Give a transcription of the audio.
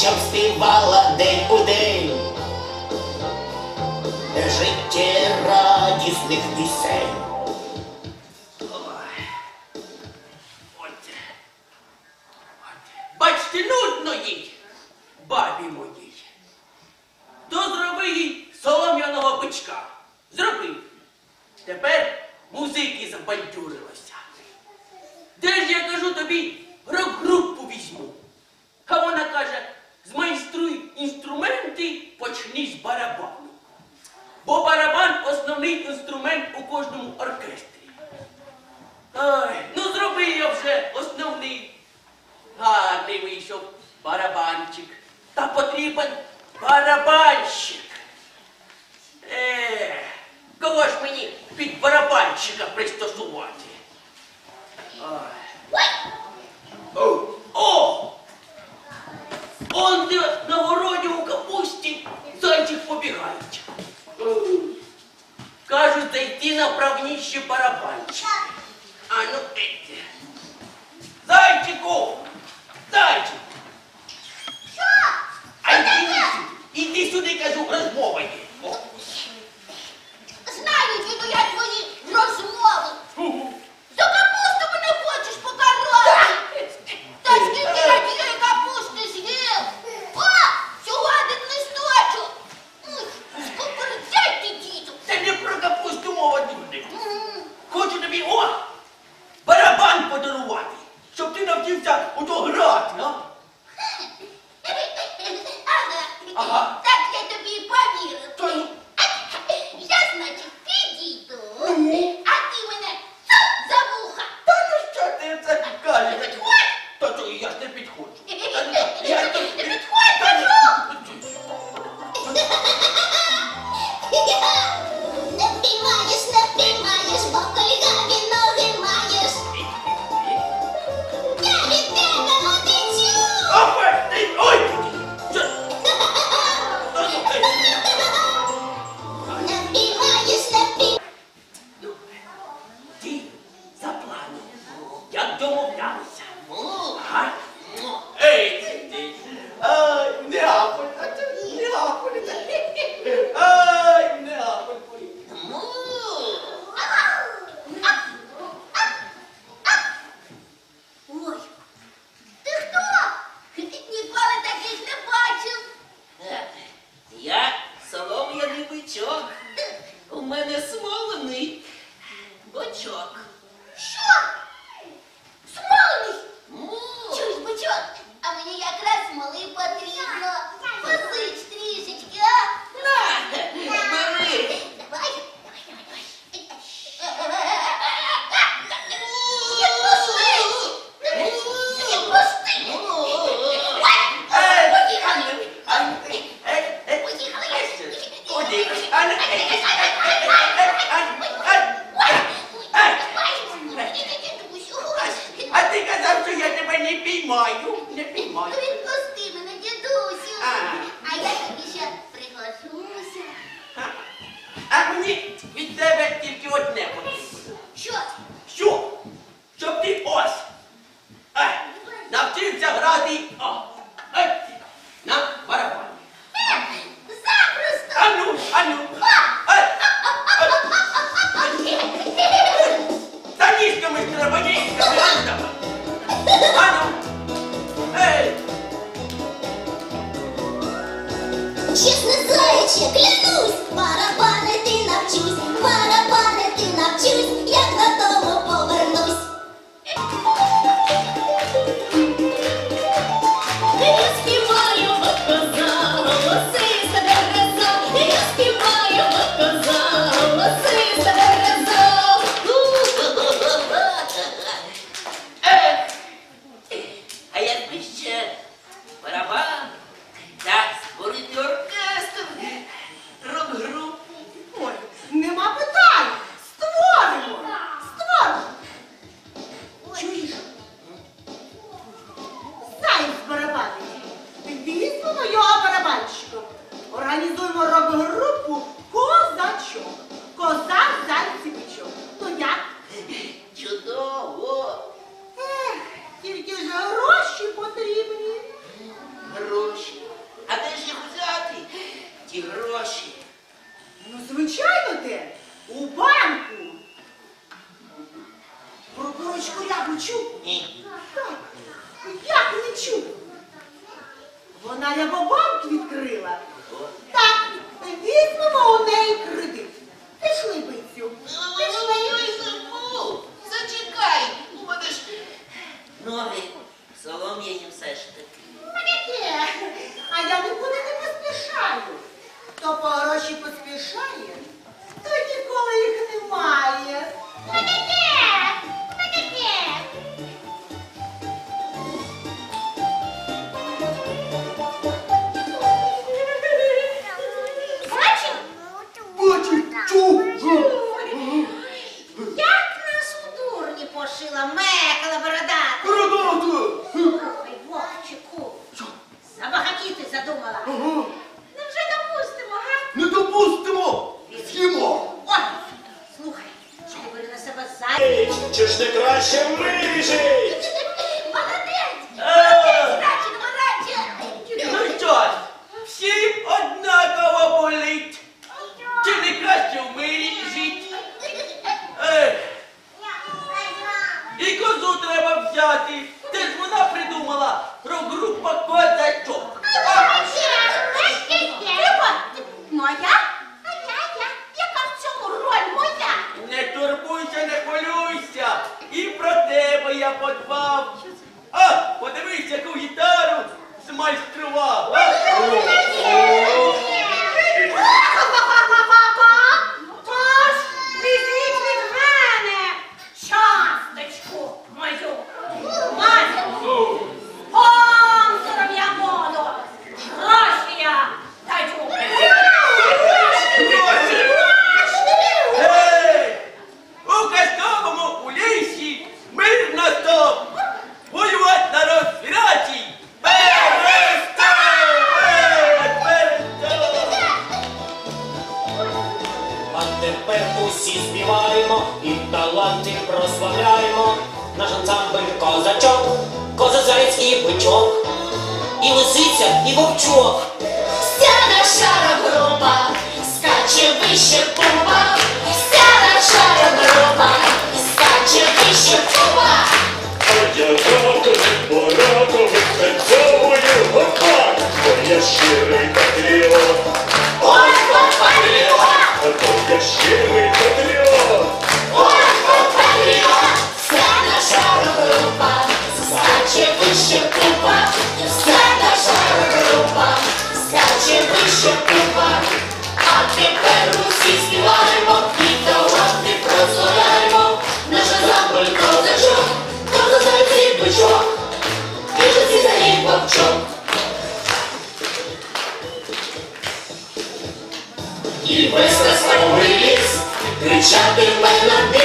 щоб співала день у день, життя радісних пісень. Бачте, нудно їй, бабі моїй. То зроби їй солом'яного бичка. Зроби. Тепер музики забандюрилося. Де ж я кажу тобі? Он на городі у капусті зайчик побігають. Кажуть, зайти на правніще барабанчик. А ну эти, Зайчику! Зайчик! Що? Що а таке? Іди сюди, кажу, розмова є. Look. не піймаю, не піймаю. Відпусти мене, дідусю. А. А я тобі ще приглашуся. А мені від тебе тільки одне. робимо групу козачок. зайці зайцівичок. То як? Чудово. Ех, Тільки ж гроші потрібні. Гроші. А де ж їх взяти? Ті гроші. Ну, звичайно, де? У банку. Про курочку я чув? Ні. Так. Як не чув? Вона рябобанк відкрила. Так, візьмемо у неї кредит. I threw up. Oh. музикантів прославляємо наш ансамбль козачок, козацький бичок, і лисиця, і вовчок. shopping I'm.